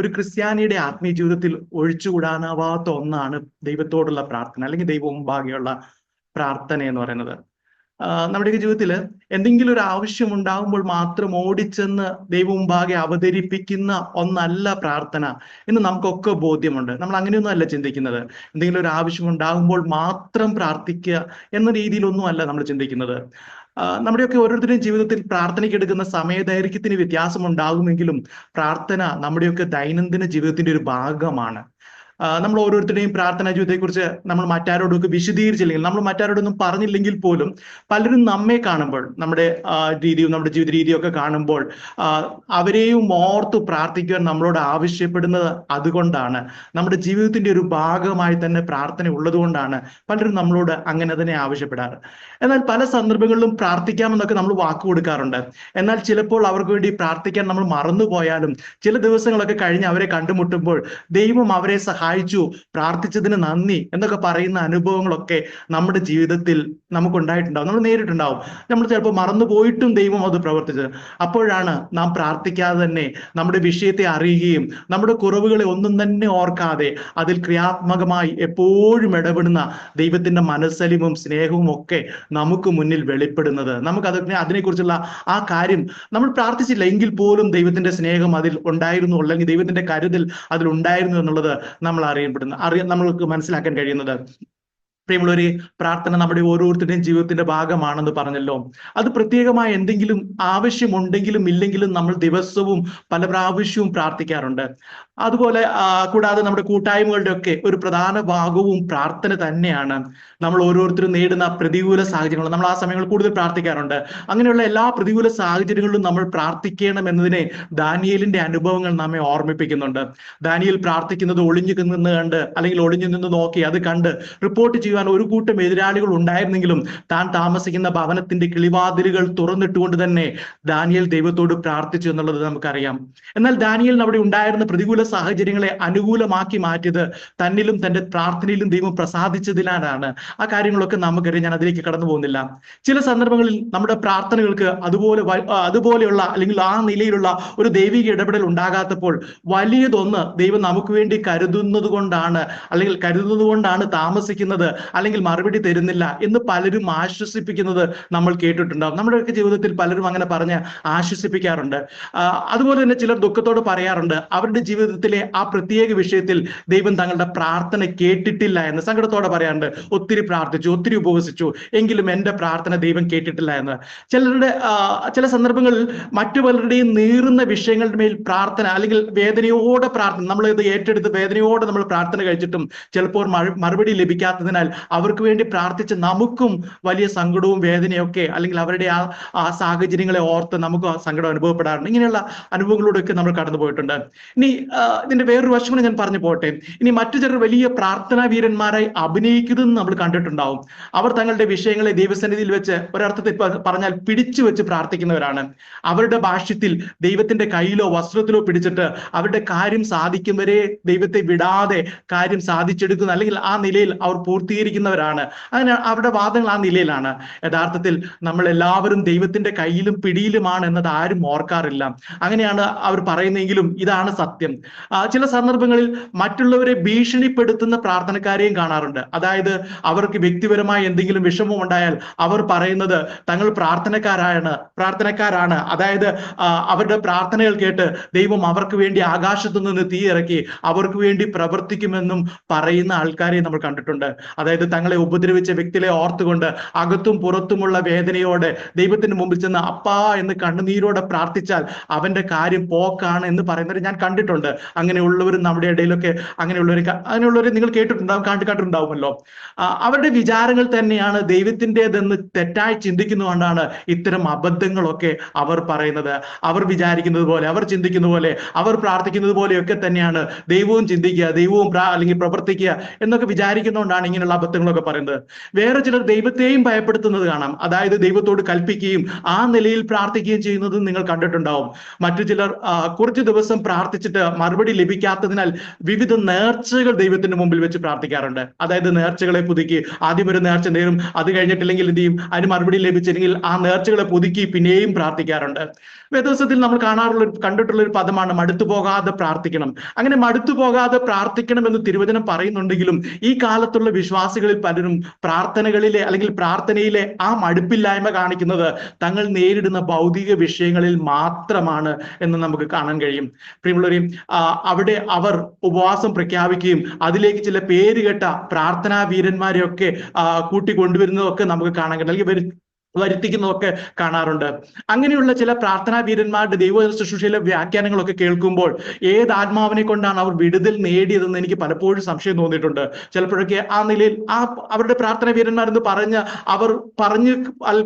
ഒരു ക്രിസ്ത്യാനിയുടെ ആത്മീയ ജീവിതത്തിൽ ഒഴിച്ചുകൂടാനാവാത്ത ഒന്നാണ് ദൈവത്തോടുള്ള പ്രാർത്ഥന അല്ലെങ്കിൽ ദൈവവും ഭാഗ്യമുള്ള പ്രാർത്ഥന എന്ന് പറയുന്നത്. നമ്മുടെ നമ്മുടെയൊക്കെ ജീവിതത്തിൽ എന്തെങ്കിലും ഒരു ആവശ്യം ഉണ്ടാകുമ്പോൾ മാത്രം ഓടിച്ചെന്ന് ദൈവവും ഭാഗ്യം അവതരിപ്പിക്കുന്ന ഒന്നല്ല പ്രാർത്ഥന എന്ന് നമുക്കൊക്കെ ബോധ്യമുണ്ട്. നമ്മൾ അങ്ങനെയൊന്നും അല്ല ചിന്തിക്കുന്നത്. എന്തെങ്കിലും ഒരു ആവശ്യം ഉണ്ടാകുമ്പോൾ മാത്രം പ്രാർത്ഥിക്കുക എന്ന രീതിയിലൊന്നും അല്ല നമ്മൾ ചിന്തിക്കുന്നത്. നമ്മുടെയൊക്കെ ഓരോരുത്തരുടെയും ജീവിതത്തിൽ പ്രാർത്ഥനയ്ക്ക് എടുക്കുന്ന സമയദൈർഘ്യത്തിന് വ്യത്യാസം ഉണ്ടാകുമെങ്കിലും പ്രാർത്ഥന നമ്മുടെയൊക്കെ ദൈനംദിന ജീവിതത്തിന്റെ ഒരു ഭാഗമാണ്. നമ്മൾ ഓരോരുത്തരുടെയും പ്രാർത്ഥനാ ജീവിതത്തെക്കുറിച്ച് നമ്മൾ മറ്റാരോടൊക്കെ വിശദീകരിച്ചില്ലെങ്കിൽ നമ്മൾ മറ്റാരോടൊന്നും പറഞ്ഞില്ലെങ്കിൽ പോലും പലരും നമ്മെ കാണുമ്പോൾ നമ്മുടെ രീതിയും നമ്മുടെ ജീവിത രീതിയും ഒക്കെ കാണുമ്പോൾ അവരെയും ഓർത്ത് പ്രാർത്ഥിക്കുവാൻ നമ്മളോട് ആവശ്യപ്പെടുന്നത് അതുകൊണ്ടാണ്. നമ്മുടെ ജീവിതത്തിന്റെ ഒരു ഭാഗമായി തന്നെ പ്രാർത്ഥന ഉള്ളതുകൊണ്ടാണ് പലരും നമ്മളോട് അങ്ങനെ തന്നെ ആവശ്യപ്പെടാറ്. എന്നാൽ പല സന്ദർഭങ്ങളിലും പ്രാർത്ഥിക്കാമെന്നൊക്കെ നമ്മൾ വാക്ക് കൊടുക്കാറുണ്ട്. എന്നാൽ ചിലപ്പോൾ അവർക്ക് വേണ്ടി പ്രാർത്ഥിക്കാൻ നമ്മൾ മറന്നുപോയാലും ചില ദിവസങ്ങളൊക്കെ കഴിഞ്ഞ് അവരെ കണ്ടുമുട്ടുമ്പോൾ ദൈവം അവരെ സഹായിച്ചു പ്രാർത്ഥിച്ചതിന് നന്ദി എന്നൊക്കെ പറയുന്ന അനുഭവങ്ങളൊക്കെ നമ്മുടെ ജീവിതത്തിൽ നമുക്ക് ഉണ്ടായിട്ടുണ്ടാവും നമ്മൾ നേരിട്ടുണ്ടാവും. നമ്മൾ ചിലപ്പോൾ മറന്നു പോയിട്ടും ദൈവം അത് പ്രവർത്തിച്ചത്. അപ്പോഴാണ് നാം പ്രാർത്ഥിക്കാതെ തന്നെ നമ്മുടെ വിഷയത്തെ അറിയുകയും നമ്മുടെ കുറവുകളെ ഒന്നും തന്നെ ഓർക്കാതെ അതിൽ ക്രിയാത്മകമായി എപ്പോഴും ഇടപെടുന്ന ദൈവത്തിന്റെ മനസ്സലിവും സ്നേഹവും ഒക്കെ നമുക്ക് മുന്നിൽ വെളിപ്പെടുന്നത്. അതിനെ അതിനെക്കുറിച്ചുള്ള ആ കാര്യം നമ്മൾ പ്രാർത്ഥിച്ചില്ല എങ്കിൽ പോലും ദൈവത്തിന്റെ സ്നേഹം അതിൽ ഉണ്ടായിരുന്നു അല്ലെങ്കിൽ ദൈവത്തിന്റെ കരുതൽ അതിൽ ഉണ്ടായിരുന്നു എന്നുള്ളത് നമ്മൾ അറിയപ്പെടുന്നു അറിയ നമ്മൾക്ക് മനസ്സിലാക്കാൻ കഴിയുന്നത് പ്രിയമുള്ളവരെ പ്രാർത്ഥന നമ്മുടെ ഓരോരുത്തരുടെയും ജീവിതത്തിന്റെ ഭാഗമാണെന്ന് പറഞ്ഞല്ലോ. അത് പ്രത്യേകമായ എന്തെങ്കിലും ആവശ്യമുണ്ടെങ്കിലും ഇല്ലെങ്കിലും നമ്മൾ ദിവസവും പല പ്രാവശ്യവും പ്രാർത്ഥിക്കാറുണ്ട്. അതുപോലെ കൂടാതെ നമ്മുടെ കൂട്ടായ്മകളുടെ ഒക്കെ ഒരു പ്രധാന ഭാഗവും പ്രാർത്ഥന തന്നെയാണ്. നമ്മൾ ഓരോരുത്തരും നേടുന്ന പ്രതികൂല സാഹചര്യങ്ങൾ നമ്മൾ ആ സമയങ്ങൾ കൂടുതൽ പ്രാർത്ഥിക്കാറുണ്ട്. അങ്ങനെയുള്ള എല്ലാ പ്രതികൂല സാഹചര്യങ്ങളിലും നമ്മൾ പ്രാർത്ഥിക്കണം എന്നതിനെ ദാനിയലിന്റെ അനുഭവങ്ങൾ നമ്മെ ഓർമ്മിപ്പിക്കുന്നുണ്ട്. ദാനിയൽ പ്രാർത്ഥിക്കുന്നത് ഒളിഞ്ഞു നിന്ന് കണ്ട് അല്ലെങ്കിൽ ഒളിഞ്ഞു നിന്ന് നോക്കി അത് കണ്ട് റിപ്പോർട്ട് ചെയ്യുവാൻ ഒരു കൂട്ടം എതിരാളികൾ ഉണ്ടായിരുന്നെങ്കിലും താൻ താമസിക്കുന്ന ഭവനത്തിന്റെ കിളിവാതിലുകൾ തുറന്നിട്ടുകൊണ്ട് തന്നെ ദാനിയൽ ദൈവത്തോട് പ്രാർത്ഥിച്ചു എന്നുള്ളത് നമുക്കറിയാം. എന്നാൽ ദാനിയലിന് അവിടെ ഉണ്ടായിരുന്ന പ്രതികൂല സാഹചര്യങ്ങളെ അനുകൂലമാക്കി മാറ്റിയത് തന്നിലും തന്റെ പ്രാർത്ഥനയിലും ദൈവം പ്രസാദിച്ചതിനാലാണ്. ആ കാര്യങ്ങളൊക്കെ നമുക്കറിയാം. ഞാൻ അതിലേക്ക് കടന്നു പോകുന്നില്ല. ചില സന്ദർഭങ്ങളിൽ നമ്മുടെ പ്രാർത്ഥനകൾക്ക് അതുപോലെ അതുപോലെയുള്ള അല്ലെങ്കിൽ ആ നിലയിലുള്ള ഒരു ദൈവിക ഇടപെടൽ ഉണ്ടാകാത്തപ്പോൾ വലിയതൊന്ന് ദൈവം നമുക്ക് വേണ്ടി കരുതുന്നത് കൊണ്ടാണ് അല്ലെങ്കിൽ കരുതുന്നത് കൊണ്ടാണ് താമസിക്കുന്നത് അല്ലെങ്കിൽ മറുപടി തരുന്നില്ല എന്ന് പലരും ആശ്വസിപ്പിക്കുന്നത് നമ്മൾ കേട്ടിട്ടുണ്ടാവും. നമ്മുടെയൊക്കെ ജീവിതത്തിൽ പലരും അങ്ങനെ പറഞ്ഞ് ആശ്വസിപ്പിക്കാറുണ്ട്. അതുപോലെ തന്നെ ചിലർ ദുഃഖത്തോട് പറയാറുണ്ട് അവരുടെ ജീവിതത്തിലെ ആ പ്രത്യേക വിഷയത്തിൽ ദൈവം തങ്ങളുടെ പ്രാർത്ഥന കേട്ടിട്ടില്ല എന്ന് സങ്കടത്തോടെ പറയാറുണ്ട്. ഒത്തിരി പ്രാർത്ഥിച്ചു ഒത്തിരി ഉപവസിച്ചു എങ്കിലും എന്റെ പ്രാർത്ഥന ദൈവം കേട്ടിട്ടില്ല എന്ന്. ചിലരുടെ ചില സന്ദർഭങ്ങളിൽ മറ്റു പലരുടെയും നീറുന്ന വിഷയങ്ങളുടെ മേൽ പ്രാർത്ഥന അല്ലെങ്കിൽ വേദനയോടെ പ്രാർത്ഥന നമ്മൾ ഇത് ഏറ്റെടുത്ത് വേദനയോടെ നമ്മൾ പ്രാർത്ഥന കഴിച്ചിട്ടും ചിലപ്പോൾ മറുപടി ലഭിക്കാത്തതിനാൽ അവർക്ക് വേണ്ടി പ്രാർത്ഥിച്ച് നമുക്കും വലിയ സങ്കടവും വേദനയൊക്കെ അല്ലെങ്കിൽ അവരുടെ ആ ആ സാഹചര്യങ്ങളെ ഓർത്ത് നമുക്ക് ആ സങ്കടം അനുഭവപ്പെടാറുണ്ട്. ഇങ്ങനെയുള്ള അനുഭവങ്ങളിലൂടെയൊക്കെ നമ്മൾ കടന്നു പോയിട്ടുണ്ട്. ഇനി ഇതിന്റെ വേറൊരു വശം കൂടെ ഞാൻ പറഞ്ഞു പോട്ടെ. ഇനി മറ്റു ചിലർ വലിയ പ്രാർത്ഥനാ വീരന്മാരായി അഭിനയിക്കുന്നതെന്ന് നമ്മൾ കണ്ടിട്ടുണ്ടാവും. അവർ തങ്ങളുടെ വിഷയങ്ങളെ ദൈവസന്നിധിയിൽ വെച്ച് ഒരർത്ഥത്തിൽ പറഞ്ഞാൽ പിടിച്ചു വെച്ച് പ്രാർത്ഥിക്കുന്നവരാണ്. അവരുടെ ഭാഷ്യത്തിൽ ദൈവത്തിന്റെ കയ്യിലോ വസ്ത്രത്തിലോ പിടിച്ചിട്ട് അവരുടെ കാര്യം സാധിക്കും വരെ ദൈവത്തെ വിടാതെ കാര്യം സാധിച്ചെടുക്കുന്ന. അല്ലെങ്കിൽ ആ നിലയിൽ അവർ പൂർത്തീകരിക്കുന്നവരാണ് അങ്ങനെ അവരുടെ വാദങ്ങൾ ആ നിലയിലാണ്. യഥാർത്ഥത്തിൽ നമ്മൾ എല്ലാവരും ദൈവത്തിന്റെ കയ്യിലും പിടിയിലുമാണ് എന്നത് ആരും ഓർക്കാറില്ല. അങ്ങനെയാണ് അവർ പറയുന്നെങ്കിലും ഇതാണ് സത്യം. ചില സന്ദർഭങ്ങളിൽ മറ്റുള്ളവരെ ഭീഷണിപ്പെടുത്തുന്ന പ്രാർത്ഥനക്കാരെയും കാണാറുണ്ട്. അതായത് അവർക്ക് വ്യക്തിപരമായ എന്തെങ്കിലും വിഷമം ഉണ്ടായാൽ അവർ പറയുന്നത് തങ്ങൾ പ്രാർത്ഥനക്കാരാണ് പ്രാർത്ഥനക്കാരാണ്. അതായത് അവരുടെ പ്രാർത്ഥനകൾ കേട്ട് ദൈവം അവർക്ക് വേണ്ടി ആകാശത്തു നിന്ന് തീയിറക്കി അവർക്ക് വേണ്ടി പ്രവർത്തിക്കുമെന്നും പറയുന്ന ആൾക്കാരെ നമ്മൾ കണ്ടിട്ടുണ്ട്. അതായത് തങ്ങളെ ഉപദ്രവിച്ച വ്യക്തികളെ ഓർത്തുകൊണ്ട് അകത്തും പുറത്തുമുള്ള വേദനയോടെ ദൈവത്തിന് മുമ്പിൽ ചെന്ന് അപ്പാ എന്ന് കണ്ണുനീരോടെ പ്രാർത്ഥിച്ചാൽ അവന്റെ കാര്യം പോക്കാണ് എന്ന് പറയുന്നവരെ ഞാൻ കണ്ടിട്ടുണ്ട്. അങ്ങനെയുള്ളവരും നമ്മുടെ ഇടയിലൊക്കെ അങ്ങനെയുള്ളവർ അങ്ങനെയുള്ളവരെ നിങ്ങൾ കേട്ടിട്ടുണ്ടാവും കണ്ടു കണ്ടിട്ടുണ്ടാവുമല്ലോ അവരുടെ വിചാരങ്ങൾ തന്നെയാണ് ദൈവത്തിന്റെതെന്ന് തെറ്റായി ചിന്തിക്കുന്നതുകൊണ്ടാണ് ഇത്തരം അബദ്ധങ്ങളൊക്കെ അവർ പറയുന്നത്. അവർ വിചാരിക്കുന്നത് പോലെ അവർ ചിന്തിക്കുന്ന പോലെ അവർ പ്രാർത്ഥിക്കുന്നത് പോലെയൊക്കെ തന്നെയാണ് ദൈവവും ചിന്തിക്കുക ദൈവവും അല്ലെങ്കിൽ പ്രവർത്തിക്കുക എന്നൊക്കെ വിചാരിക്കുന്നതുകൊണ്ടാണ് ഇങ്ങനെയുള്ള അബദ്ധങ്ങളൊക്കെ പറയുന്നത്. വേറെ ചിലർ ദൈവത്തെയും ഭയപ്പെടുത്തുന്നത് കാണാം. അതായത് ദൈവത്തോട് കൽപ്പിക്കുകയും ആ നിലയിൽ പ്രാർത്ഥിക്കുകയും ചെയ്യുന്നത് നിങ്ങൾ കണ്ടിട്ടുണ്ടാവും. മറ്റു ചിലർ കുറച്ച് ദിവസം പ്രാർത്ഥിച്ചിട്ട് മറുപടി ലഭിക്കാത്തതിനാൽ വിവിധ നേർച്ചകൾ ദൈവത്തിന്റെ മുമ്പിൽ വെച്ച് പ്രാർത്ഥിക്കാറുണ്ട്. അതായത് നേർച്ചകളെ പുതുക്കി ആദ്യം ഒരു നേർച്ച നേരും അത് കഴിഞ്ഞിട്ടില്ലെങ്കിൽ എന്ത് ചെയ്യും? അതിന് മറുപടി ലഭിച്ചില്ലെങ്കിൽ ആ നേർച്ചകളെ പുതുക്കി പിന്നെയും പ്രാർത്ഥിക്കാറുണ്ട്. വേദോസത്തിൽ നമ്മൾ കാണാറുള്ള കണ്ടിട്ടുള്ള ഒരു പദമാണ് മടുത്തു പോകാതെ പ്രാർത്ഥിക്കണം. അങ്ങനെ മടുത്തു പോകാതെ പ്രാർത്ഥിക്കണം എന്ന് തിരുവചനം പറയുന്നുണ്ടെങ്കിലും ഈ കാലത്തുള്ള വിശ്വാസികളിൽ പലരും പ്രാർത്ഥനകളിലെ അല്ലെങ്കിൽ പ്രാർത്ഥനയിലെ ആ മടുപ്പില്ലായ്മ കാണിക്കുന്നത് തങ്ങൾ നേരിടുന്ന ഭൗതിക വിഷയങ്ങളിൽ മാത്രമാണ് എന്ന് നമുക്ക് കാണാൻ കഴിയും. പ്രിയമുള്ളവരെയും അവിടെ അവർ ഉപവാസം പ്രഖ്യാപിക്കുകയും അതിലേക്ക് ചില പേരുകെട്ട പ്രാർത്ഥനാ വീരന്മാരെയൊക്കെ കൂട്ടിക്കൊണ്ടുവരുന്നതൊക്കെ നമുക്ക് കാണാൻ കഴിയും. അല്ലെങ്കിൽ വരുത്തിക്കുന്നതൊക്കെ കാണാറുണ്ട്. അങ്ങനെയുള്ള ചില പ്രാർത്ഥനാ വീരന്മാരുടെ ദൈവ ശുശ്രൂഷയിലെ വ്യാഖ്യാനങ്ങളൊക്കെ കേൾക്കുമ്പോൾ ഏത് ആത്മാവിനെ കൊണ്ടാണ് അവർ വിടുതൽ നേടിയതെന്ന് എനിക്ക് പലപ്പോഴും സംശയം തോന്നിയിട്ടുണ്ട്. ചിലപ്പോഴൊക്കെ ആ നിലയിൽ ആ അവരുടെ പ്രാർത്ഥനാ വീരന്മാരെന്ന് പറഞ്ഞ് അവർ പറഞ്ഞ്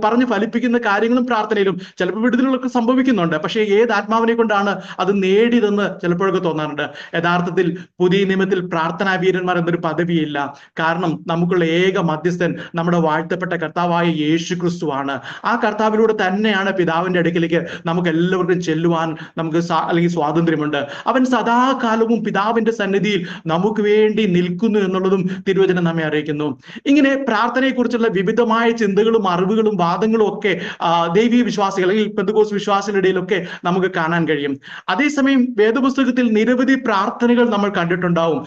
പറഞ്ഞ് ഫലിപ്പിക്കുന്ന കാര്യങ്ങളും പ്രാർത്ഥനയിലും ചിലപ്പോൾ വിടുതലുകളൊക്കെ സംഭവിക്കുന്നുണ്ട്. പക്ഷേ ഏത് ആത്മാവിനെ കൊണ്ടാണ് അത് നേടിയതെന്ന് ചിലപ്പോഴൊക്കെ തോന്നാറുണ്ട്. യഥാർത്ഥത്തിൽ പുതിയ നിയമത്തിൽ പ്രാർത്ഥനാ വീരന്മാർ എന്നൊരു പദവിയില്ല. കാരണം നമുക്കുള്ള ഏക മധ്യസ്ഥൻ നമ്മുടെ വാഴ്ത്തപ്പെട്ട കർത്താവായ യേശു ക്രിസ്തുവാണ് ആ കർത്താവിലൂടെ തന്നെയാണ് പിതാവിന്റെ അടുക്കിലേക്ക് നമുക്ക് എല്ലാവർക്കും ചെല്ലുവാൻ നമുക്ക് അല്ലെങ്കിൽ സ്വാതന്ത്ര്യമുണ്ട്. അവൻ സദാകാലവും പിതാവിന്റെ സന്നിധിയിൽ നമുക്ക് വേണ്ടി നിൽക്കുന്നു എന്നുള്ളതും തിരുവചനം നമ്മെ അറിയിക്കുന്നു. ഇങ്ങനെ പ്രാർത്ഥനയെക്കുറിച്ചുള്ള വിവിധമായ ചിന്തകളും അറിവുകളും വാദങ്ങളും ഒക്കെ ദൈവീയ വിശ്വാസികൾ അല്ലെങ്കിൽ പെന്തകോസ് വിശ്വാസികളുടെ ഇടയിലൊക്കെ നമുക്ക് കാണാൻ കഴിയും. അതേസമയം വേദപുസ്തകത്തിൽ നിരവധി പ്രാർത്ഥനകൾ നമ്മൾ കണ്ടിട്ടുണ്ടാവും.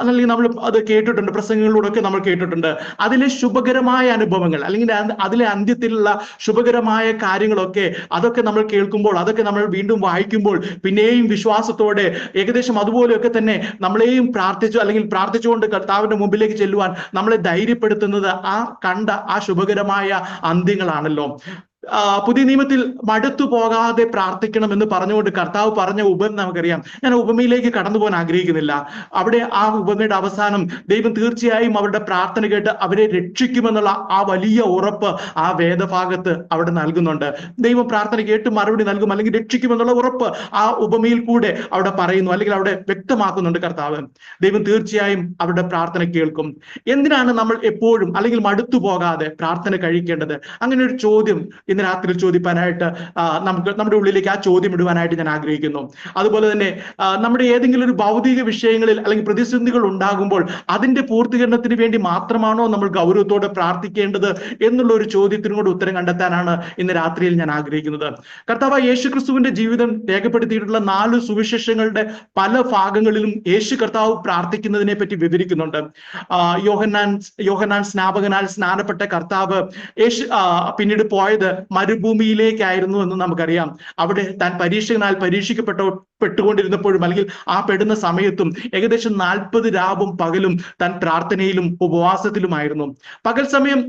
അല്ലെങ്കിൽ നമ്മൾ അത് കേട്ടിട്ടുണ്ട്. പ്രസംഗങ്ങളിലൂടെ ഒക്കെ നമ്മൾ കേട്ടിട്ടുണ്ട്. അതിലെ ശുഭകരമായ അനുഭവങ്ങൾ അല്ലെങ്കിൽ അതിലെ അതിലെ അന്ത്യത്തിലുള്ള ശുഭകരമായ കാര്യങ്ങളൊക്കെ അതൊക്കെ നമ്മൾ കേൾക്കുമ്പോൾ അതൊക്കെ നമ്മൾ വീണ്ടും വായിക്കുമ്പോൾ പിന്നെയും വിശ്വാസത്തോടെ ഏകദേശം അതുപോലെയൊക്കെ തന്നെ നമ്മളെയും പ്രാർത്ഥിച്ചു അല്ലെങ്കിൽ പ്രാർത്ഥിച്ചുകൊണ്ട് കർത്താവിന്റെ മുമ്പിലേക്ക് ചെല്ലുവാൻ നമ്മളെ ധൈര്യപ്പെടുത്തുന്നത് ആ കണ്ട ആ ശുഭകരമായ അന്ത്യങ്ങളാണല്ലോ. പുതിയ നിയമത്തിൽ മടുത്തു പോകാതെ പ്രാർത്ഥിക്കണം എന്ന് പറഞ്ഞുകൊണ്ട് കർത്താവ് പറഞ്ഞ ഉപമ നമുക്കറിയാം. ഞാൻ ഉപമയിലേക്ക് കടന്നു പോകാൻ ആഗ്രഹിക്കുന്നില്ല. അവിടെ ആ ഉപമയുടെ അവസാനം ദൈവം തീർച്ചയായും അവരുടെ പ്രാർത്ഥന കേട്ട് അവരെ രക്ഷിക്കുമെന്നുള്ള ആ വലിയ ഉറപ്പ് ആ വേദഭാഗത്ത് അവിടെ നൽകുന്നുണ്ട്. ദൈവം പ്രാർത്ഥന കേട്ട് മറുപടി നൽകും അല്ലെങ്കിൽ രക്ഷിക്കുമെന്നുള്ള ഉറപ്പ് ആ ഉപമയിൽ കൂടെ അവിടെ പറയുന്നു അല്ലെങ്കിൽ അവിടെ വ്യക്തമാക്കുന്നുണ്ട് കർത്താവ്. ദൈവം തീർച്ചയായും അവരുടെ പ്രാർത്ഥന കേൾക്കും. എന്തിനാണ് നമ്മൾ എപ്പോഴും അല്ലെങ്കിൽ മടുത്തു പോകാതെ പ്രാർത്ഥന കഴിക്കേണ്ടത്? അങ്ങനെ ഒരു ചോദ്യം ഇന്ന് രാത്രി ചോദിപ്പാനായിട്ട് നമുക്ക് നമ്മുടെ ഉള്ളിലേക്ക് ആ ചോദ്യം ഇടുവാനായിട്ട് ഞാൻ ആഗ്രഹിക്കുന്നു. അതുപോലെ തന്നെ നമ്മുടെ ഏതെങ്കിലും ഒരു ഭൗതിക വിഷയങ്ങളിൽ അല്ലെങ്കിൽ പ്രതിസന്ധികൾ ഉണ്ടാകുമ്പോൾ അതിന്റെ പൂർത്തീകരണത്തിന് വേണ്ടി മാത്രമാണോ നമ്മൾ ഗൗരവത്തോടെ പ്രാർത്ഥിക്കേണ്ടത് എന്നുള്ള ഒരു ചോദ്യത്തിനും കൂടെ ഉത്തരം കണ്ടെത്താനാണ് ഇന്ന് രാത്രിയിൽ ഞാൻ ആഗ്രഹിക്കുന്നത്. കർത്താവ് യേശു ക്രിസ്തുവിന്റെ ജീവിതം രേഖപ്പെടുത്തിയിട്ടുള്ള നാല് സുവിശേഷങ്ങളുടെ പല ഭാഗങ്ങളിലും യേശു കർത്താവ് പ്രാർത്ഥിക്കുന്നതിനെ പറ്റി വിവരിക്കുന്നുണ്ട്. യോഹന്നാൻ യോഹന്നാൻ സ്നാപകനാൽ സ്നാനപ്പെട്ട കർത്താവ് യേശു പിന്നീട് പോയത് മരുഭൂമിയിലേക്കായിരുന്നു എന്ന് നമുക്കറിയാം. അവിടെ താൻ പരീക്ഷകനാൽ പരീക്ഷിക്കപ്പെട്ട പെട്ടുകൊണ്ടിരുന്നപ്പോഴും അല്ലെങ്കിൽ ആ പെടുന്ന സമയത്തും ഏകദേശം നാൽപ്പത് രാവും പകലും താൻ പ്രാർത്ഥനയിലും ഉപവാസത്തിലുമായിരുന്നു. പകൽ സമയം